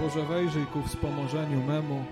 Boże wejrzyj ku wspomożeniu memu,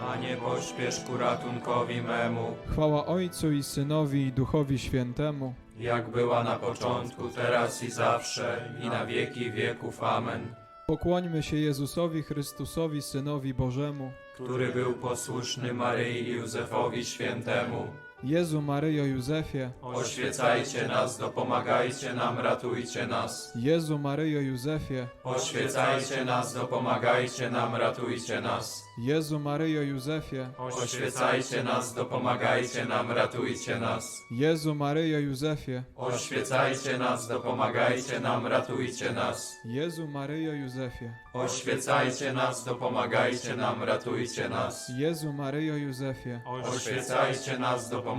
Panie pośpiesz ku ratunkowi memu, chwała Ojcu i Synowi i Duchowi Świętemu, jak była na początku, teraz i zawsze, i na wieki wieków. Amen. pokłońmy się Jezusowi Chrystusowi, Synowi Bożemu, Który był posłuszny Maryi i Józefowi Świętemu. Jezu Maryjo Józefie, Oświecajcie nas, dopomagajcie nam, ratujcie nas. Jezu Maryjo Józefie, Oświecajcie nas, dopomagajcie nam, ratujcie nas. Jezu Maryjo Józefie, Oświecajcie nas, dopomagajcie nam, ratujcie nas. Jezu Maryjo Józefie, Oświecajcie nas, dopomagajcie nam, ratujcie nas. Jezu Maryjo Józefie, Oświecajcie nas, dopomagajcie nam, ratujcie nas. Jezu Maryjo Józefie, Oświecajcie nas, dopomagajcie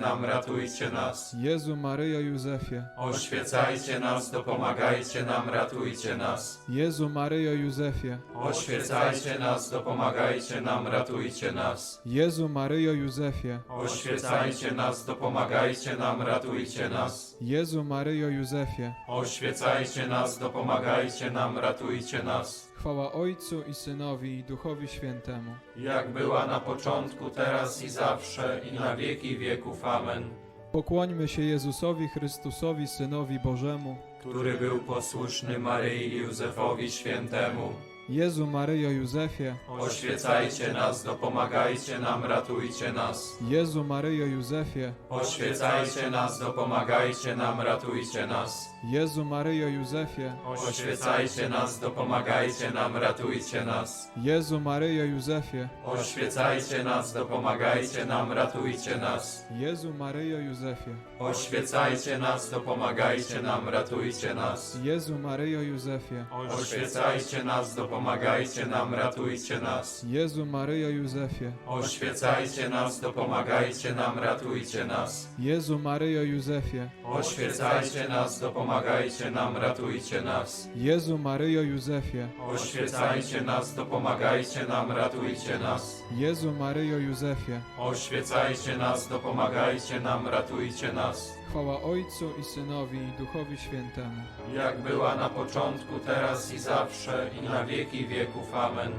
nam, ratujcie nas. Jezu Maryjo Józefie, Oświecajcie nas, dopomagajcie nam, ratujcie nas. Jezu Maryjo Józefie, Oświecajcie nas, dopomagajcie nam, ratujcie nas. Jezu Maryjo Józefie, Oświecajcie nas, dopomagajcie nam, ratujcie nas. Jezu Maryjo Józefie, Oświecajcie nas, dopomagajcie nam, ratujcie nas. Chwała Ojcu i Synowi i Duchowi Świętemu. Jak była na początku, teraz i zawsze, i na wieki wieków. Amen. Pokłońmy się Jezusowi Chrystusowi, Synowi Bożemu, Który był posłuszny Maryi i Józefowi Świętemu. Jezu Maryjo Józefie, Oświecajcie nas, dopomagajcie nam, ratujcie nas. Jezu Maryjo Józefie, Oświecajcie nas, dopomagajcie nam, ratujcie nas. Jezu Maryjo Józefie, Oświecajcie nas, dopomagajcie nam, ratujcie nas. Jezu Maryjo Józefie, Oświecajcie nas, dopomagajcie nam, ratujcie nas. Jezu Maryjo Józefie, Oświecajcie nas, dopomagajcie nam, ratujcie nas. Jezu Maryjo Józefie, Oświecajcie nas, dopomagajcie nam, ratujcie nas. Jezu Maryjo Józefie, Oświecajcie nas, dopomagajcie nam, ratujcie nas. Jezu Maryjo Józefie, Oświecajcie nas, dopomagajcie nam, ratujcie nas. Jezu Maryjo Józefie, Oświecajcie nas, dopomagajcie nam, ratujcie nas. Jezu Maryjo Józefie, Oświecajcie nas, dopomagajcie nam, ratujcie nas. chwała Ojcu i Synowi i Duchowi Świętemu. Jak była na początku, teraz i zawsze, i na wieki wieków. Amen.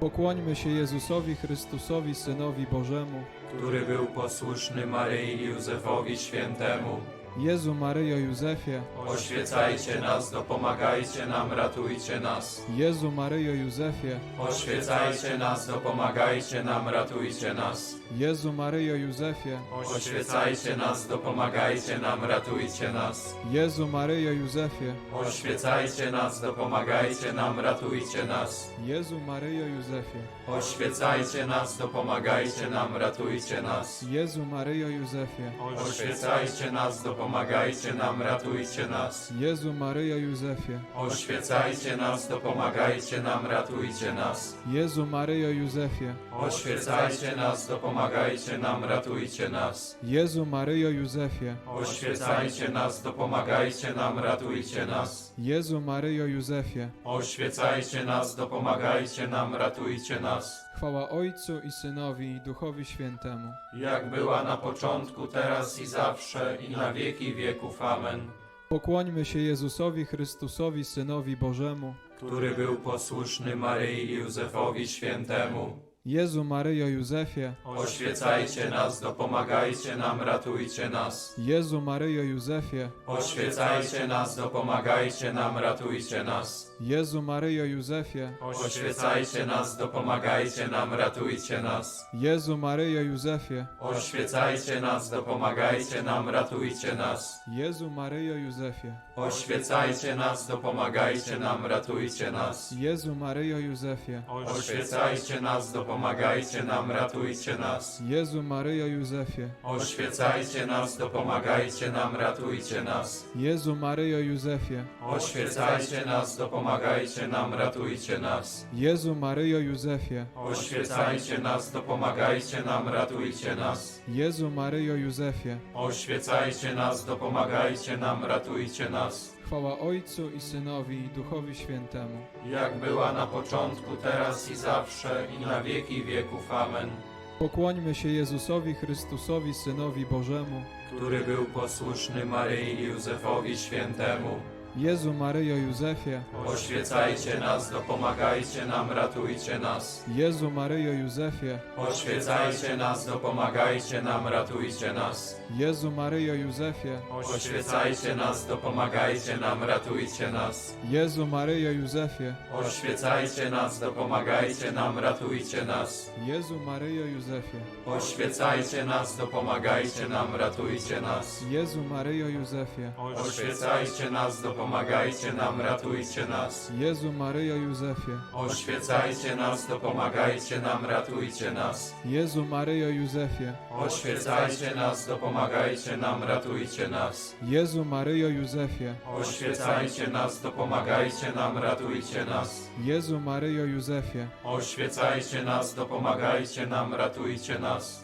Pokłońmy się Jezusowi Chrystusowi, Synowi Bożemu, Który był posłuszny Maryi i Józefowi Świętemu. Jezu Maryjo Józefie, Oświecajcie nas, dopomagajcie nam, ratujcie nas. Jezu Maryjo Józefie, Oświecajcie nas, dopomagajcie nam, ratujcie nas. Jezu Maryjo Józefie, Oświecajcie nas, dopomagajcie nam, ratujcie nas. Jezu Maryjo Józefie, Oświecajcie nas, dopomagajcie nam, ratujcie nas. Jezu Maryjo Józefie, Oświecajcie nas, dopomagajcie nam, ratujcie nas. Jezu Maryjo Józefie, Oświecajcie nas, dopomagajcie nam, ratujcie nas. Jezu Maryjo Józefie, Oświecajcie nas, dopomagajcie nam, ratujcie nas. Jezu Maryjo Józefie, Oświecajcie nas, dopomagajcie nam, ratujcie nas. Jezu Maryjo Józefie, Oświecajcie nas, dopomagajcie nam, ratujcie nas. Jezu Maryjo Józefie, Oświecajcie nas, dopomagajcie nam, ratujcie nas. chwała Ojcu i Synowi i Duchowi Świętemu. Jak była na początku, teraz i zawsze, i na wieki wieków. Amen. Pokłońmy się Jezusowi Chrystusowi, Synowi Bożemu, Który był posłuszny Maryi i Józefowi Świętemu. Jezu Maryjo Józefie, Oświecajcie nas, dopomagajcie nam, ratujcie nas. Jezu Maryjo Józefie, Oświecajcie nas, dopomagajcie nam, ratujcie nas. Jezu Maryjo Józefie, Oświecajcie nas, dopomagajcie nam, ratujcie nas. Jezu Maryjo Józefie, Oświecajcie nas, dopomagajcie nam, ratujcie nas. Jezu Maryjo Józefie, Oświecajcie nas, dopomagajcie nam, ratujcie nas. Jezu Maryjo Józefie, Oświecajcie nas, dopomagajcie nam, ratujcie nas. Jezu Maryjo Józefie, Oświecajcie nas, dopomagajcie nam, ratujcie nas. Jezu Maryjo Józefie, Oświecajcie nas, dopomagajcie nam, ratujcie nas. Jezu Maryjo Józefie, Oświecajcie nas, dopomagajcie nam, ratujcie nas. Jezu Maryjo Józefie, Oświecajcie nas, dopomagajcie nam, ratujcie nas. Chwała Ojcu i Synowi i Duchowi Świętemu. Jak była na początku, teraz i zawsze, i na wieki wieków. Amen. Pokłońmy się Jezusowi Chrystusowi, Synowi Bożemu, Który był posłuszny Maryi i Józefowi Świętemu. Jezu Maryjo Józefie, Oświecajcie nas, dopomagajcie nam, ratujcie nas. Jezu Maryjo Józefie, Oświecajcie nas, dopomagajcie nam, ratujcie nas. Jezu Maryjo Józefie, Oświecajcie nas, dopomagajcie nam, ratujcie nas. Jezu Maryjo Józefie, Oświecajcie nas, dopomagajcie nam, ratujcie nas. Jezu Maryjo Józefie, Oświecajcie nas, dopomagajcie nam, ratujcie nas. Jezu Maryjo Józefie, Oświecajcie nas, dopomagajcie nam, ratujcie nas. Jezu Maryjo Józefie, Oświecajcie nas, dopomagajcie nam, ratujcie nas. Jezu Maryjo Józefie, Oświecajcie nas, dopomagajcie nam, ratujcie nas. Jezu Maryjo Józefie, Oświecajcie nas, dopomagajcie nam, ratujcie nas. Jezu Maryjo Józefie, Oświecajcie nas, dopomagajcie nam, ratujcie nas.